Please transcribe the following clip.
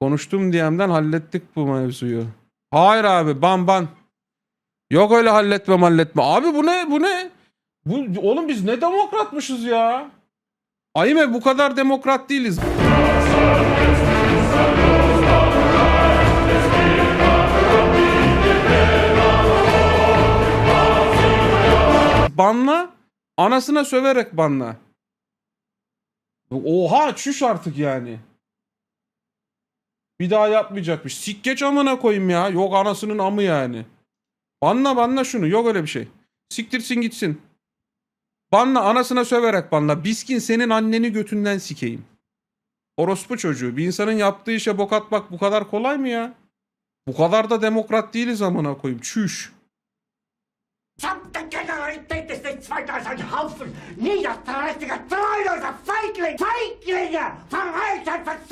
Konuştum DM'den hallettik bu mevzuyu. Hayır abi ban ban. Yok öyle halletme halletme. Abi bu ne bu ne? Bu, oğlum biz ne demokratmışız ya. Ayime bu kadar demokrat değiliz. Banla. Anasına söverek banla. Oha çüş artık yani. Bir daha yapmayacakmış. Sikkeç amına koyayım ya. Yok anasının amı yani. Banla banla şunu. Yok öyle bir şey. Siktirsin gitsin. Banla anasına söverek banla. Biskin senin anneni götünden sikeyim. Orospu çocuğu. Bir insanın yaptığı işe bok atmak bu kadar kolay mı ya? Bu kadar da demokrat değiliz amına koyayım. Çüş. Versager!